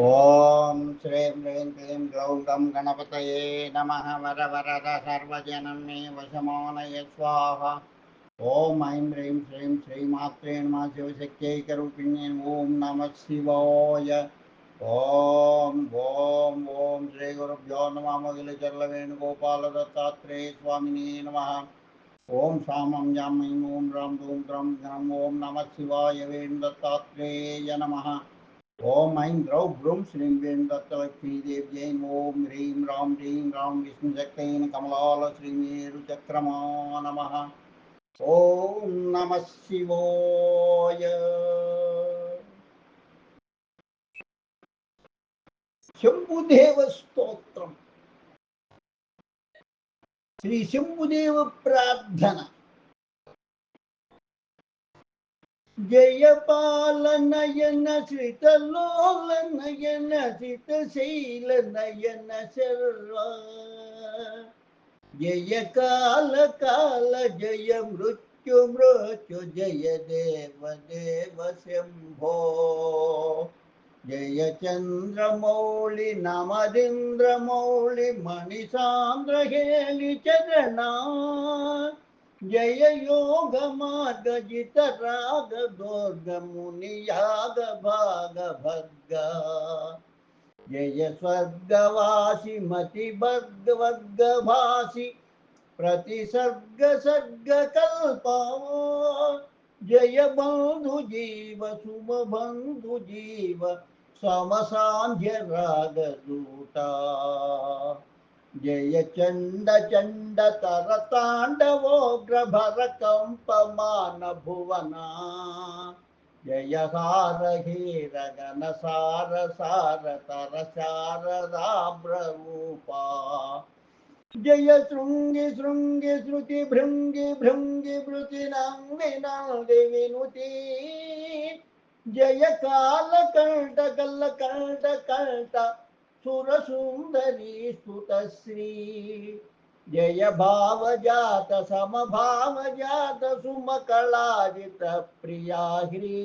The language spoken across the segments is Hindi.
ओम श्री ह्रीं क्लीं ग्लौं गं गणपतये नमः वरवरद सर्वजनन्मे स्वाहा। ओम ऐं ह्रीं श्रीं श्रीमात्रे नमः। शिवशक्त्यैकरूपिण्ये ओं नमः शिवाय। ओम ओम ओम श्री गुरुभ्यो नमः। मगिलचरलवेणुगोपालदत्तात्रेय स्वामिने नमः। ॐ सामं यां ओं ॐ रां धूं द्रं घ्रं ॐ नमः शिवाय। वेणुदत्तात्रेय नमः। ఓం ఐం ద్రౌ భ్రూం శ్రీం వేణు దత్తలక్ష్మీ జైన్ ఓం హ్రీం రాం హ్రీం రాం విష్ణు శక్తైన కమలాల శ్రీమేరు చక్రమా నమ. ఓం నమ శివోయ. శంభుదేవ స్తోత్రం. శ్రీ శంభుదేవ ప్రార్థన. ஜெயபால நயன சிதலோல நயன சித சீல நயன சர்வா ஜெய கால கால ஜெய மிருத்யு மிருத்யு ஜெய தேவ தேவ சம்போ ஜெய சந்திரமௌளி நமதிந்திரமௌளி மணிசாந்திரஹேலி சரணா जय योग मादजित राग दोग मुनि याग भाग भग्गा। जय स्वर्गवासी मति भगवद्भासी प्रति सर्ग सर्ग कल्पा जय बु जीव सुम बंधु जीव बन्धुजीव राग दूता। జయ చండ చండ తర తాండవోగ్రభర కంపమాన భువనా. జయ హార హీర గణ సార సార తర సార రాబ్రూపా జయ శృంగి శృంగి శృతి భృంగి భృంగి భృతి నంది నంది వినుతి. జయ కాల కంట కల్ల కంట కంట सुरसुन्दरी स्तुतश्री जय भाव जात भावजात समभावजात सुमकलाजितप्रिया ह्री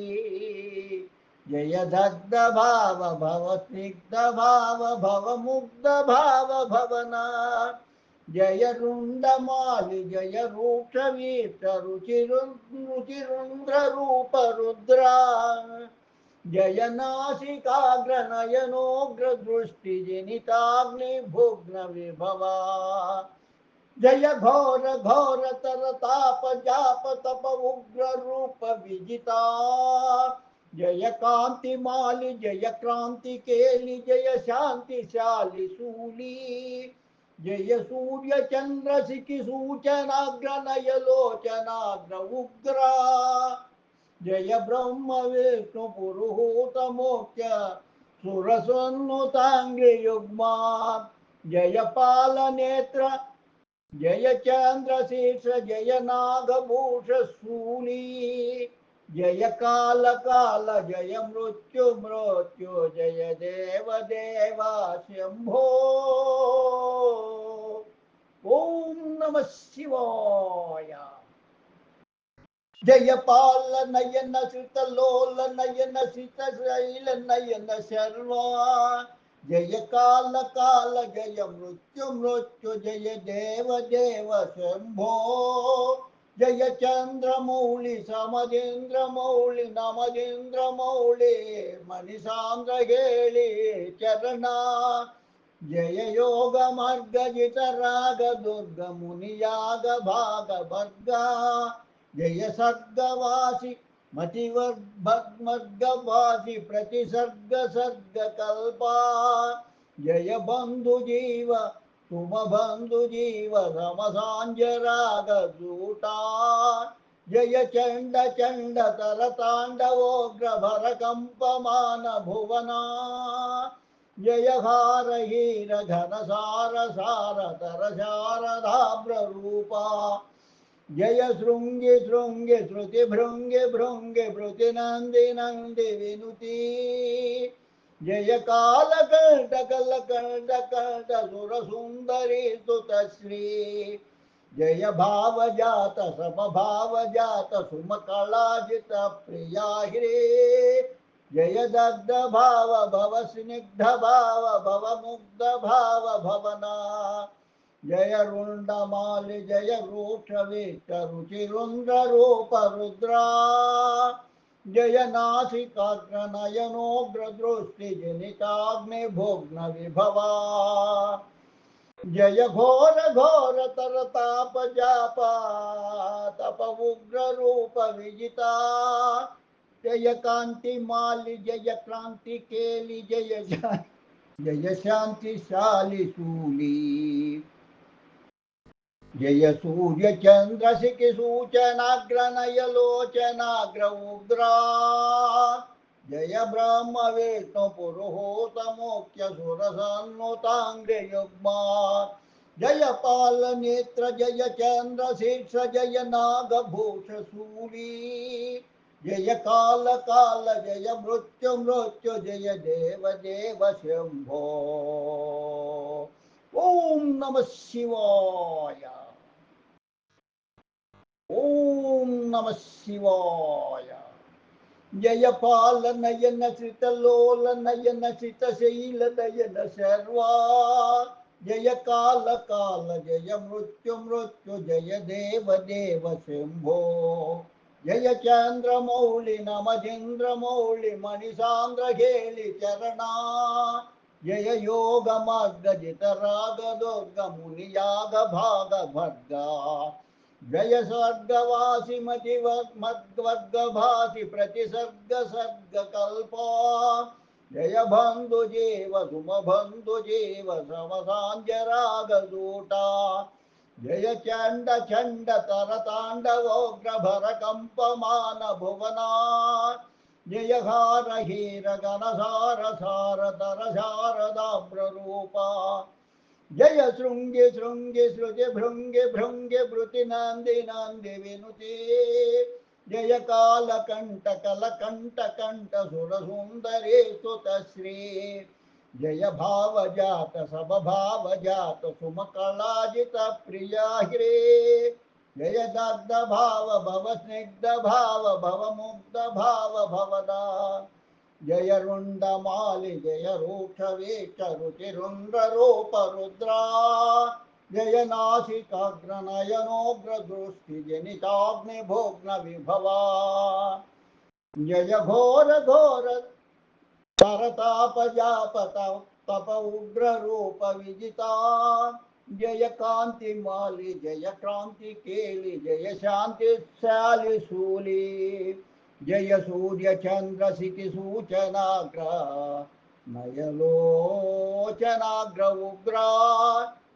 जय दग्ध भाव भव स्निग्धभाव भव मुग्ध भाव भवना जय रुण्डमालि जय रूक्ष रुचि रुचि रुद्र रूप रुद्रा जयनाशिकाग्रनयनोऽग्रदृष्टिजनिताग्निभुग्नविभवा जय घोर घोर तरताप जाप तप उग्र रूप विजिता जय कांति माली जय क्रांति केली जय शांति शाली सूली जय सूर्य चंद्र सिखि सूचनाग्र नय लोचनाग्र उग्रा जय ब्रह्म ब्रह्मविष्णुपुरुहूतमोक्ष सुरसन्नुताङ्गियुग्मात् जय पालनेत्र, जय चन्द्रशीर्ष, जय नागभूषसूली। जय काल काल जय मृत्यु मृत्यु, जय देव देवा शंभो। ओम नमः शिवाय। జయపాల నయన శ్రుతలోల నయన శ్రుత శైల నయన శర్వా. జయ కాల కాల జయ మృత్యు మృత్యు జయ దేవ దేవ శంభో. జయ చంద్రమౌళి సమదేంద్రమౌళి నమదేంద్రమౌళి మణిసాంద్ర ಹೇಳಿ ಚರಣ జయ యోగ మార్గ జిత రాగ దుర్గ మునియాగ భాగ భర్గ. जयसर्गवासि मतिवर्भग्मद्गवासि प्रतिसर्गसर्गकल्पा जय बन्धुजीव तुमबन्धुजीव दूटा जय चण्ड चण्ड तरताण्डवोग्रभरकम्पमान भुवना जय हार हीर घन सार तर शारदाभ्ररूपा जय श्रृंगे श्रृंगे श्रुति भृंगे भृंगे भृति नंदे नंदे विनुति। जय कालकण्डकलकण्डकण्डसुरसुन्दरी सुतश्री जय भावजात सुम कलाजित प्रिया हिरे जय दग्ध भाव भव स्निग्ध भाव भव मुग्ध भाव भवना। जय रुण्डमाल जय रूक्षवेट रुचिरुन्द्र रूप रुद्रा। जय नासिकाग्रनयनोग्रदृष्टिजनिताग्निभोग्न विभवा। जय घोर घोर तर ताप जापा, तप उग्र रूप विजिता। जय कांति माली, जय क्रांति केली, जय जय शांति शाली शूली जय सूर्य चंद्र सिख सूचनाग्र नय लोचनाग्र उग्रा जय ब्रह्म विष्णु पुरुहूत मुख्य सुर सन्नुतांग्र जय पाल नेत्र जय चंद्र शीर्ष जय नागभूष सूली जय काल काल जय मृत्यु मृत्यु जय देव देव, शंभो। ओम नमः शिवाय। नमः शिवाय। जय पाल नयन श्रित लोल नयन श्रित शैल नयन सर्वा जय काल काल जय मृत्यु मृत्यु जय देव देव शंभो जय चंद्र मौली नमजेंद्र मौली मणिसांद्र घेली चरणा। जय योग जय स्वर्गवासी मति मद्वर्ग भासी प्रतिसर्ग सर्ग कल्पा जय बंधु जीव सुम बंधु जीव समसांज राग दूटा जय चंड चंड तर तांडवोग्र भर कंपमान भुवना जय हार हीर गण सार जय शृंगे शृंगे श्रुति भृंगे भृंगे भृति नंदि नंदि विनुते। जय काल कंठ कल कंठ कंठ सुर सुंदरे सुत श्री जय जात सब भाव जात सुम कलाजित प्रिया ह्रे जय दग्ध भाव भव स्निग्ध भाव भव मुग्ध भाव भवदा। जय रुण्डमालि जय रूक्षवेक्ष रुचिरुन्द्र रूप रुद्रा जय नासिकाग्रनयनोग्रदृष्टिजनिताग्निभोग्न विभवा जय घोर घोर तरताप जाप तप उग्र रूप विजिता जय कांति माली जय क्रांति केली जय शांति शाली शूली जय सूर्य चंद्र सिखि सूचनाग्र नयलोचनाग्र उग्रा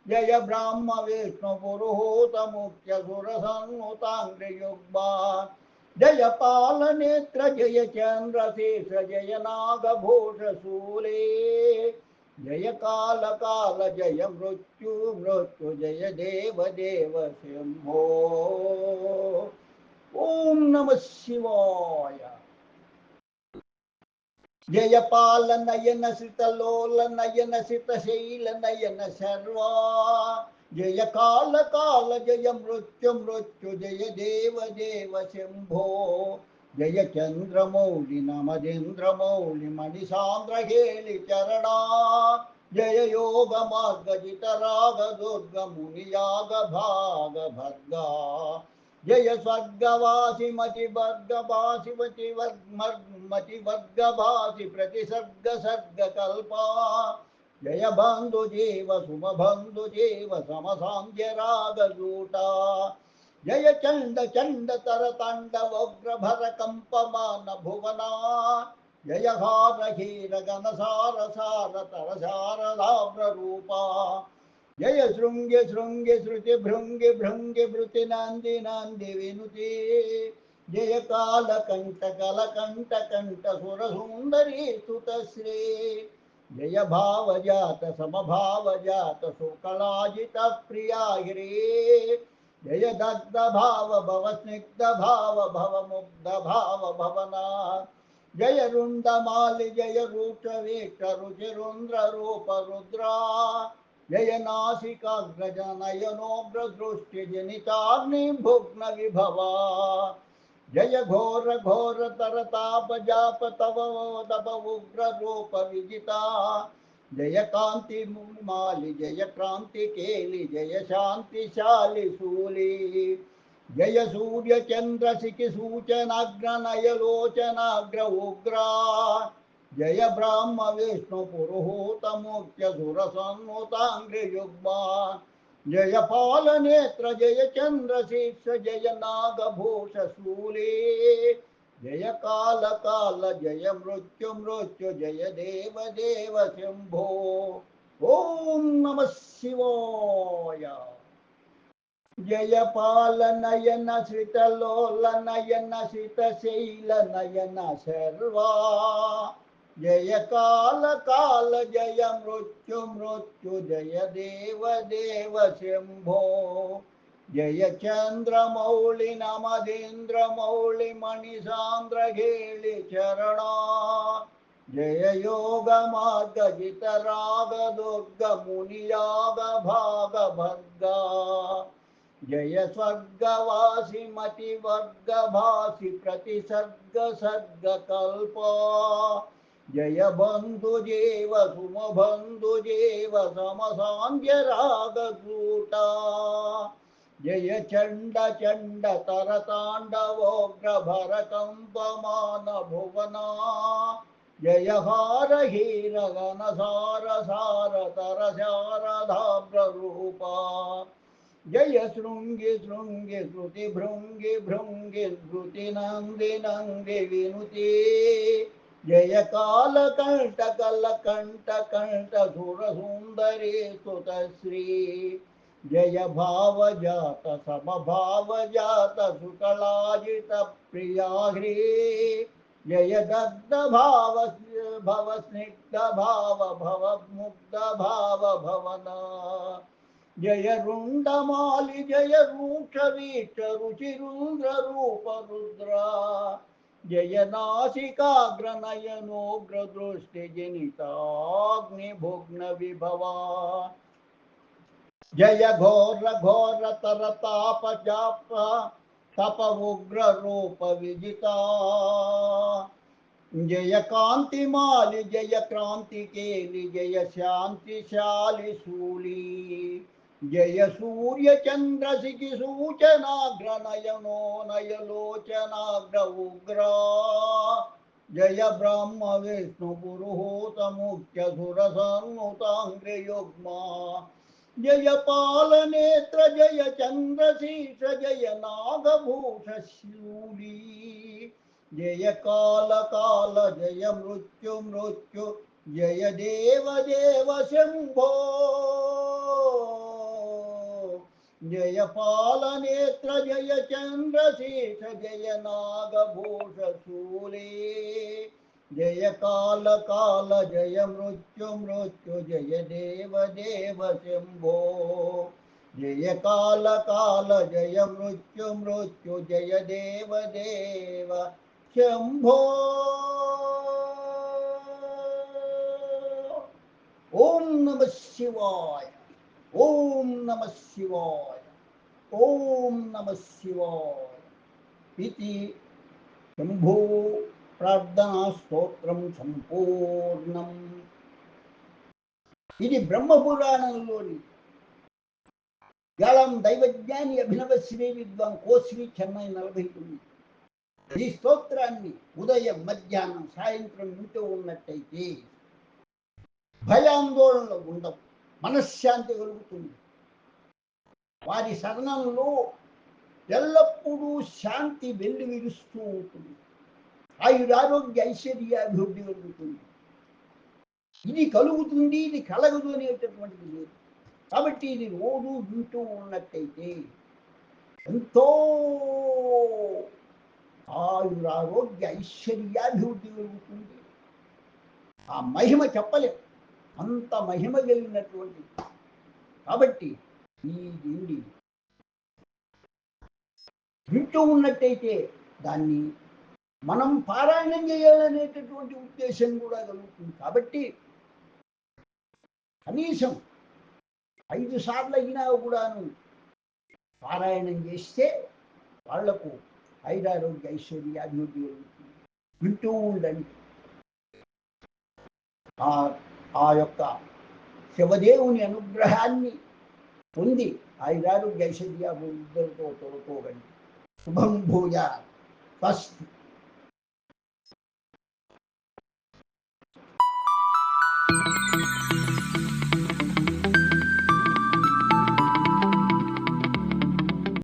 जय ब्रह्म विष्णु पुरुहूत मुख्य सुर सन्नुतांग्र युग्मा जय पाल नेत्र जय चंद्र शेष जय नागभूष शूले जय काल काल जय मृत्यु मृत्यु जय देव देव शंभो ओम नमः शिवाय। जय पाल नयन सित लोल, नयन सित शैल, नयन सर्वा जय काल काल, जय मृत्यु मृत्यु, जय देव देव शंभो। जय चंद्र मौलि नमदेन्द्र मौलि मणिसांद्र घेलि चरणा। जय योग मार्ग जित राग दुर्ग मुनि याग भाग भद्गा। जय स्वर्गवासी प्रतिसर्ग सर्ग कल्पा जय बंधु जीव सुम बंधु जीव समसांग्य राग जूटा जय चंड चंड तर तांडव उग्र भर कंपमान भुवना जय हार हीर गण सार सार तर शारदाभ्र रूपा जय शृंगे शृंगे श्रुति भृंगे भृंगे भृति नांदि नांदि विनुते जय काल कंठ कल कंठ कंठ सुर सुंदरी सुत श्री जय भाव जात सम भाव जात सुकलाजित प्रिया जय दग्ध भाव भव स्निग्ध भाव भव मुग्ध भाव भवना जय रुंड माल जय रूप वेक्ष रुचिरुन्द्र रूप रुद्रा जय नासिकाग्रज नयनोग्र दृष्टि जनिताग्नि भुग्न विभवा जय घोर घोर तर जाप तव विजिता जय कांति जय क्रांति केली, जय शूली जय सूर्य चंद्र सूचनाग्र नयलोचनाग्र उग्रा। जय ब्रह्म विष्णु पुरुहूत मुख्य सुर सन्नुतांग्रियुग्मा जय पाल नेत्र जय चंद्र शीर्ष जय नागभूष शूले जय काल काल जय मृत्यु मृत्यु, जय देव देव शंभो ओम नमः शिवाय। जय पाल नयन श्रित लोल, नयन श्रित शैल, नयन शर्वा। जय काल काल जय मृत्यु मृत्यु जय देव देव शंभो। जय चंद्र मौळि नमदेन्द्र मौळि मणिसान्द्र हेळि चरण। जय योग मार्ग जित राग दुर्ग मुनियाग भाग भद्गा जय स्वर्गवासी मति वर्ग जय बंधु जेव सुम बंधु जेव समसांग्य राग सूटा जय चंड चंड तर तांडवोग्र भर कंपमान भुवना जय हार हीर गण सार सार तर शारदाभ्र रूपा जय शृंगी शृंगी श्रुति भृंगी भृंगी श्रुति नंदि नंदि विनुति जय काल कंठ कल कंठ कंठ सुर सुंदरी सुत श्री। जय भाव जात सम भाव जात सुकलाजित प्रियाघ्री जय दग्ध भाव भव स्निग्ध भाव भव मुग्ध भाव भवना। जय रुण्डमालि जय रूक्षवीक्ष रुचिरुद्र रुद्रा जय घोर घोर तर ताप जाप तप उग्र रूप विजिता जय कांति माली जय क्रांति केली जय शांति शांतिशाली शूली जय सूर्य चंद्र शिखि सूचनाग्र नयनो नयलोचनाग्र उग्र जय ब्रह्म विष्णु पुरुहूत मुख्य सुर सन्नुतांग्रयुग्मा जय पाल नेत्र जय चंद्रशीष जय नागभूष शूली। जय काल काल जय मृत्यु मृत्यु, जय देव देव शंभो। जय पाल नेत्र जय चंद्रशीष जय नागभूष शूले जय काल काल जय मृत्यु मृत्यु जय देव देव शंभो जय काल काल जय मृत्यु मृत्यु जय देव देव शंभो ओम नमः शिवाय, ओम नमः शिवाय। ఓం నమ శివ ఇది శంభూ ప్రార్థనా స్తోత్రం సంపూర్ణం. ఇది బ్రహ్మపురాణంలోని గళం దైవజ్ఞాని అభినవ శ్రీ విద్వాన్ కోశ్రీ చెన్నై నలభై తొమ్మిది. ఈ స్తోత్రాన్ని ఉదయం మధ్యాహ్నం సాయంత్రం వింటూ ఉన్నట్టయితే భయాందోళనలో ఉండవు. మనశ్శాంతి కలుగుతుంది. వారి శరణంలో ఎల్లప్పుడూ శాంతి వెల్లి విరుస్తూ ఉంటుంది. ఆయురారోగ్య ఐశ్వర్యాభివృద్ధి కలుగుతుంది. ఇది కలుగుతుంది ఇది కలగదు అనేటటువంటిది లేదు. కాబట్టి ఇది రోజు వింటూ ఉన్నట్టయితే ఎంతో ఆయురారోగ్య ఐశ్వర్యాభివృద్ధి కలుగుతుంది. ఆ మహిమ చెప్పలేం. అంత మహిమ కలిగినటువంటిది. కాబట్టి ఈ వింటూ ఉన్నట్టయితే దాన్ని మనం పారాయణం చేయాలనేటటువంటి ఉద్దేశం కూడా కలుగుతుంది. కాబట్టి కనీసం ఐదు సార్లు అయినా కూడాను పారాయణం చేస్తే వాళ్ళకు ఐరారోగ్య ఐశ్వర్యాభివృద్ధి కలుగుతుంది వింటూ ఉండండి. ఆ ఆ యొక్క శివదేవుని అనుగ్రహాన్ని ఉంది. ఆయగారు జయశర్య ఇద్దరితో తొలకోగండి శుభం భూయ ఫస్ట్